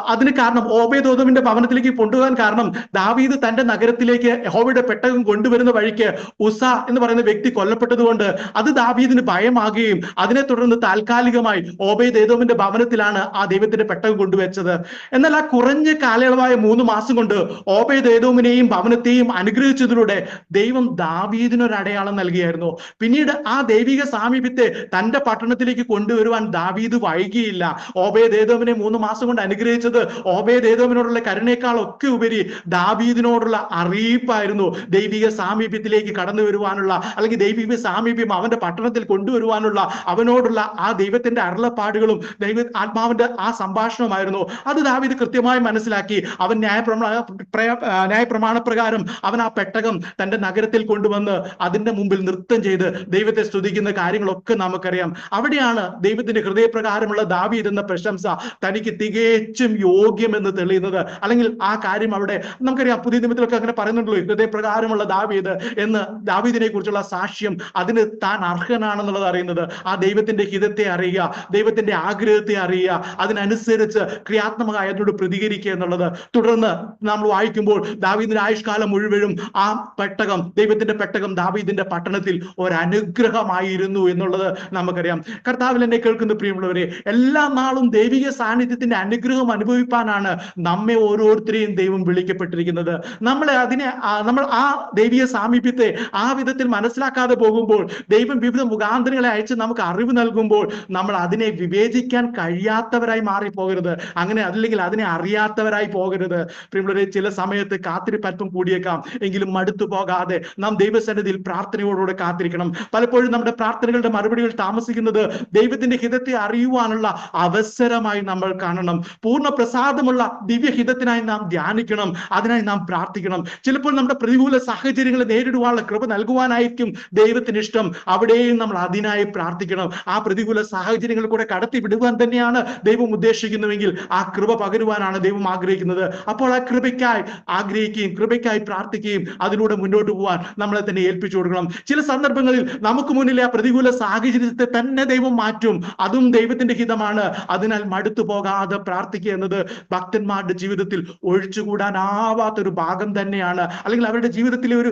അതിന് കാരണം ഓബേദോദമിന്റെ ഭവനത്തിലേക്ക് കൊണ്ടുപോകാൻ കാരണം ദാവീദ് തന്റെ നഗരത്തിലേക്ക് യഹോവയുടെ പെട്ടകം കൊണ്ടുവരുന്ന വഴിക്ക് ഉസ എന്ന് പറയുന്ന വ്യക്തി കൊല്ലപ്പെട്ടതുകൊണ്ട് അത് ദാവീദിന് ഭയമാകുകയും അതിനെ തുടർന്ന് താൽക്കാലികമായി ഓബേദ് ഏതോമിന്റെ ഭവനത്തിലാണ് ആ ദൈവത്തിന്റെ പെട്ടകം കൊണ്ടുവച്ചത്. എന്നാൽ ആ കുറഞ്ഞ കാലയളവായ മൂന്ന് മാസം കൊണ്ട് ഓബേദ് ഏതോമിനെയും ഭവനത്തെയും അനുഗ്രഹിച്ചതിലൂടെ ദൈവം ദാവീദിനൊരു അടയാളം നൽകിയായിരുന്നു. പിന്നീട് ആ ദൈവിക സാമീപ്യത്തെ തന്റെ പട്ടണത്തിലേക്ക് കൊണ്ടുവരുവാൻ ദാവീദ് വൈകിയില്ല. ഓബേദ് ഏതോമിനെ മൂന്ന് മാസം കൊണ്ട് അനുഗ്രഹിച്ചത് ഓബേദ് ഏതോമിനോടുള്ള കരുണേക്കാൾ ഒക്കെ ഉപരി ദാവീദിനോടുള്ള അറിയിപ്പായിരുന്നു ദൈവിക സാമീപ്യത്തിലേക്ക് കടന്നു വരുവാനുള്ള അല്ലെങ്കിൽ ദൈവിക സാമീപ്യം അവന്റെ പട്ടണത്തിൽ കൊണ്ടുവരുവാനുള്ള അവനോടുള്ള ആ ദൈവത്തിന്റെ അരുളപ്പാടുകളും ദൈവ ആത്മാവിന്റെ ആ സംഭാഷണമായിരുന്നു അത് ദാവീദ് കൃത്യമായി മനസ്സിലാക്കി. അവൻ ന്യായപ്രമാ പ്രയ- ആ, ന്യായപ്രമാണപ്രകാരം അവൻ ആ പെട്ടകം തന്റെ നഗരത്തിൽ കൊണ്ടുവന്ന് അതിന്റെ മുമ്പിൽ നൃത്തം ചെയ്ത് ദൈവത്തെ സ്തുതിക്കുന്ന കാര്യങ്ങളൊക്കെ നമുക്കറിയാം. അവിടെയാണ് ദൈവത്തിന്റെ ഹൃദയപ്രകാരമുള്ള ദാവീദ് എന്ന പ്രശംസ തനിക്ക് തികച്ചും യോഗ്യമെന്ന് തെളിയുന്നത്. അല്ലെങ്കിൽ ആ കാര്യം അവിടെ നമുക്കറിയാം പുതിയ നിമിത്തത്തിലൊക്കെ അങ്ങനെ പറയുന്നുണ്ടല്ലോ ഹൃദയപ്രകാരമുള്ള ദാവീദ് എന്ന് ദാവീദിനെ കുറിച്ചുള്ള സാക്ഷ്യം അതിന് താൻ അർഹനാണെന്നുള്ളത് അറിയുന്നത്. ആ ദൈവത്തിന്റെ ഹിതത്തെ അറിയുക ദൈവത്തിന്റെ ആഗ്രഹത്തെ അറിയുക അതിനനുസരിച്ച് ക്രിയാത്മകമായി അതിനോട് പ്രതികരിക്കുക എന്നുള്ളത്. തുടർന്ന് നമ്മൾ വായിക്കുമ്പോൾ ദാവീദിന്റെ ആയുഷ്കാലം മുഴുവനും ആ പെട്ടകം ദൈവത്തിന്റെ പെട്ടകം ദാവീദിന്റെ പട്ടണത്തിൽ ഒരനുഗ്രഹമായിരുന്നു എന്നുള്ളത് നമുക്കറിയാം. കർത്താവിൽ എന്നെ കേൾക്കുന്ന പ്രിയമുള്ളവരെ എല്ലാ നാളും ദൈവിക സാന്നിധ്യത്തിന്റെ അനുഗ്രഹം അനുഭവിപ്പാനാണ് നമ്മെ ഓരോരുത്തരെയും ദൈവം വിളിക്കപ്പെട്ടിരിക്കുന്നത്. നമ്മൾ അതിനെ നമ്മൾ ആ ദൈവീയ സാമീപ്യത്തെ ആ വിധത്തിൽ മനസ്സിലാക്കാതെ പോകുമ്പോൾ ദൈവം വിവിധ മുഖാന്തരങ്ങളെ അയച്ച് നമുക്ക് അറിവ് നൽകുമ്പോൾ നമ്മൾ അതിനെ വിവേചിക്കാൻ കഴിയാത്തവരായി മാറി പോകരുത് അങ്ങനെ അല്ലെങ്കിൽ അതിനെ അറിയാത്തവരായി പോകരുത്. പ്രിയമുള്ളവരെ ചില സമയത്ത് കാത്തിരിപ്പ് അല്പം കൂടിയേക്കാം. എങ്കിലും മടുത്തു പോകാതെ നാം ദൈവസന്നിധിയിൽ പ്രാർത്ഥനയോടുകൂടെ കാത്തിരിക്കണം. പലപ്പോഴും നമ്മുടെ പ്രാർത്ഥനകളുടെ മറുപടികൾ താമസിക്കുന്നത് ദൈവത്തിന്റെ ഹിതത്തെ അറിയുവാനുള്ള അവസരമായി നമ്മൾ കാണണം. പൂർണ പ്രസാദമുള്ള ദിവ്യഹിതത്തിനായി നാം ധ്യാനിക്കണം. അതിനായി നാം പ്രാർത്ഥിക്കണം. ചിലപ്പോൾ നമ്മുടെ പ്രതികൂല സാഹചര്യങ്ങളെ നേരിടുവാനുള്ള കൃപ നൽകുവാനായിരിക്കും ദൈവത്തിന് ഇഷ്ടം. അവിടെയും നമ്മൾ അതിനായി പ്രാർത്ഥിക്കണം. ആ പ്രതികൂല സാഹചര്യങ്ങൾ കൂടെ കടത്തി വിടുവാൻ തന്നെയാണ് ദൈവം ഉദ്ദേശിക്കുന്നുവെങ്കിൽ ആ കൃപ പകരുവാനാണ് ദൈവം ആഗ്രഹിക്കുന്നത്. അപ്പോൾ ആ കൃപയ്ക്കായി ആഗ്രഹിക്കുകയും കൃപയ്ക്കായി പ്രാർത്ഥിക്കുകയും അതിലൂടെ മുന്നോട്ട് പോകാൻ നമ്മളെ തന്നെ ഏൽപ്പിച്ചു കൊടുക്കണം. ചില സന്ദർഭങ്ങളിൽ നമുക്ക് മുന്നിലെ ആ പ്രതികൂല സാഹചര്യത്തെ തന്നെ ദൈവം മാറ്റും. അതും ദൈവത്തിന്റെ ഹിതമാണ്. അതിനാൽ മടുത്തു പോകാതെ പ്രാർത്ഥിക്കുക എന്നത് ഭക്തന്മാരുടെ ജീവിതത്തിൽ ഒഴിച്ചുകൂടാനാവാത്തൊരു ഭാഗം തന്നെയാണ്. അല്ലെങ്കിൽ അവരുടെ ജീവിതത്തിലെ ഒരു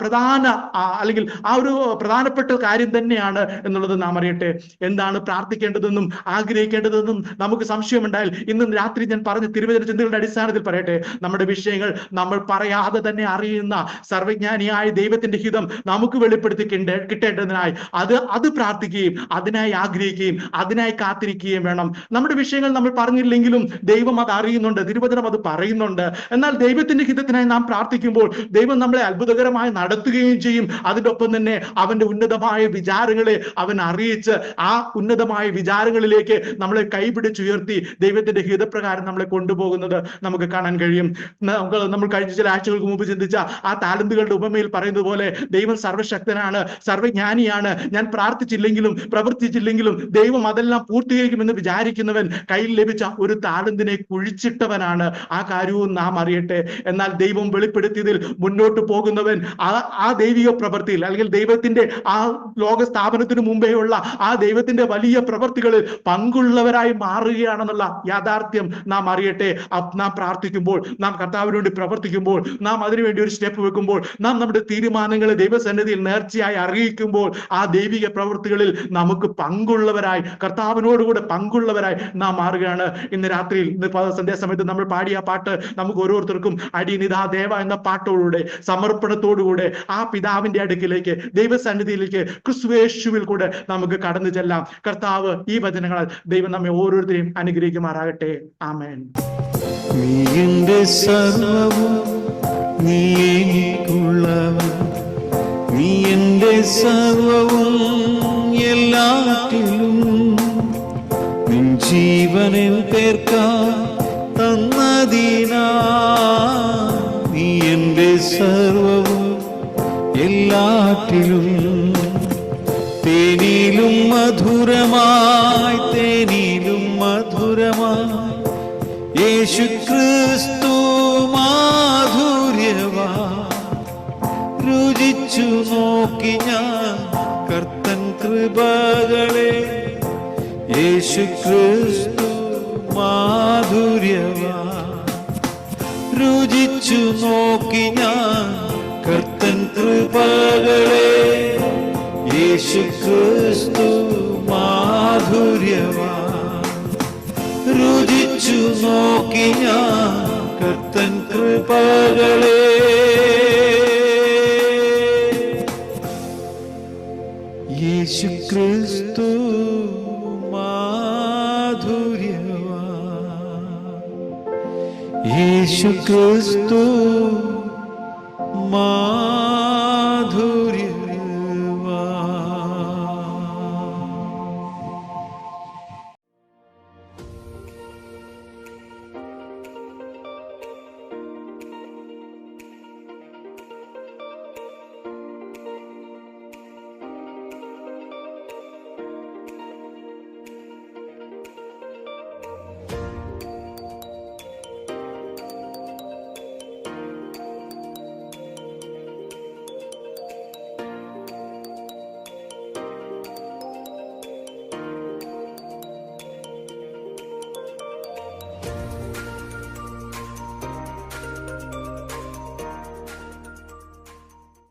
പ്രധാന അല്ലെങ്കിൽ ആ ഒരു പ്രധാനപ്പെട്ട കാര്യം തന്നെയാണ് എന്നുള്ളത് നാം അറിയട്ടെ. എന്താണ് പ്രാർത്ഥിക്കേണ്ടതെന്നും ആഗ്രഹിക്കേണ്ടതെന്നും നമുക്ക് സംശയമുണ്ടായാൽ ഇന്ന് രാത്രി ഞാൻ പറഞ്ഞ തിരുവചന ചിന്തകളുടെ അടിസ്ഥാനത്തിൽ പറയട്ടെ. നമ്മുടെ വിഷയങ്ങൾ നമ്മൾ പറയാതെ തന്നെ അറിയുന്ന സർവജ്ഞാനിയായ ദൈവത്തിന്റെ ഹിതം നമുക്ക് വെളിപ്പെടുത്തി കിട്ടേണ്ടതിനായി അത് അത് പ്രാർത്ഥിക്കുകയും അതിനായി ആഗ്രഹിക്കുകയും അതിനായി കാത്തിരിക്കുകയും വേണം. നമ്മുടെ വിഷയങ്ങൾ നമ്മൾ പറഞ്ഞില്ലെങ്കിലും ദൈവം അത് അറിയുന്നുണ്ട് തിരുവചനം അത് പറയുന്നുണ്ട്. എന്നാൽ ദൈവത്തിന്റെ ഹിതത്തിനായി നാം പ്രാർത്ഥിക്കുമ്പോൾ ദൈവം നമ്മളെ അത്ഭുതകരമായി നടത്തുകയും ചെയ്യും. അതിനൊപ്പം തന്നെ അവന്റെ ഉന്നതമായ വിചാരങ്ങളെ അവൻ അറിയിച്ച് ആ ഉന്നതമായ വിചാരങ്ങളിലേക്ക് നമ്മളെ കൈപിടിച്ചുയർത്തി ദൈവത്തിന്റെ ഹിതപ്രകാരം നമ്മളെ കൊണ്ടുപോകുന്നത് നമുക്ക് കാണാൻ കഴിയും. നമുക്ക് നമ്മൾ കഴിഞ്ഞ ചില ആഴ്ചകൾക്ക് മുമ്പ് ചിന്തിച്ച ആ താലന്തുകളുടെ ഉപമയിൽ പറയുന്നത് പോലെ ദൈവം സർവശക്തനാണ് സർവജ്ഞാനിയാണ്. ഞാൻ പ്രാർത്ഥിച്ചില്ലെങ്കിലും പ്രവർത്തിച്ചില്ലെങ്കിലും ദൈവം അതെല്ലാം പൂർത്തീകരിക്കുമെന്ന് വിചാരിക്കുന്നവൻ കയ്യിൽ ലഭിച്ച ഒരു താലന്തിനെ കുഴിച്ചിട്ടവനാണ്. ആ കാര്യവും നാം അറിയട്ടെ. എന്നാൽ ദൈവം വെളിപ്പെടുത്തിയതിൽ മുന്നോട്ട് പോകുന്നവൻ ആ ആ ദൈവിക പ്രവൃത്തിയിൽ അല്ലെങ്കിൽ ദൈവത്തിന്റെ ആ ലോക സ്ഥാപനത്തിന് മുമ്പേയുള്ള ആ ദൈവത്തിന്റെ വലിയ പ്രവൃത്തികളിൽ പങ്കുള്ളവരായി മാറുകയാണെന്നുള്ള യാഥാർത്ഥ്യം നാം അറിയട്ടെ. നാം പ്രാർത്ഥിക്കുമ്പോൾ നാം കർത്താവിന് വേണ്ടി പ്രവർത്തിക്കുമ്പോൾ നാം അതിനുവേണ്ടി ഒരു സ്റ്റെപ്പ് വെക്കുമ്പോൾ നാം നമ്മുടെ തീരുമാനങ്ങളെ ദൈവസന്നിധിയിൽ നേർച്ചയായി അറിയിക്കുമ്പോൾ ആ ദൈവിക പ്രവൃത്തികളിൽ നമുക്ക് പങ്കുള്ളവരായി കർത്താവിനോടുകൂടെ പങ്കുള്ളവരായി നാം മാറുകയാണ്. ഇന്ന് രാത്രിയിൽ ഇന്ന് സന്ധ്യാ സന്ധ്യാസമയത്ത് നമ്മൾ പാടിയ പാട്ട് നമുക്ക് ഓരോരുത്തർക്കും അടിനിതാ ദേവ എന്ന പാട്ടോടുകൂടെ സമർപ്പണത്തോടുകൂടെ ആ പിതാവിന്റെ അടുക്കിലേക്ക് ദൈവസന്നിധിയിലേക്ക് ക്രിസ്വേശുവിൽ കൂടെ നമുക്ക് കടന്നു ചെല്ലാം. കർത്താവ് ഈ വചനങ്ങളാൽ ദൈവം നമ്മെ ഓരോരുത്തരെയും അനുഗ്രഹിക്കുമാറാകട്ടെ. ആമേൻ. നീ എന്റെ സർവവും നീ നീ എന്റെ സർവവും എല്ലാറ്റിലും ജീവനിൽ പേർക്കാ തന്നതിനാ. നീ എന്റെ സർവവും എല്ലാറ്റിലും തേനിലും മധുരമായി തേനിലും മധുരമായി. യേശു യേശു ക്രിസ്തു മാധുര്യവാ. രുചിച്ചു നോക്കി ഞാൻ കർത്തൻ കൃപകളെ യേശുക്രിസ്തു മാധുര്യവാ. രുചിച്ചു നോക്കി ഞാൻ കർത്തൻ കൃപകളെ യേശു യേശു ക്രിസ്തു മാ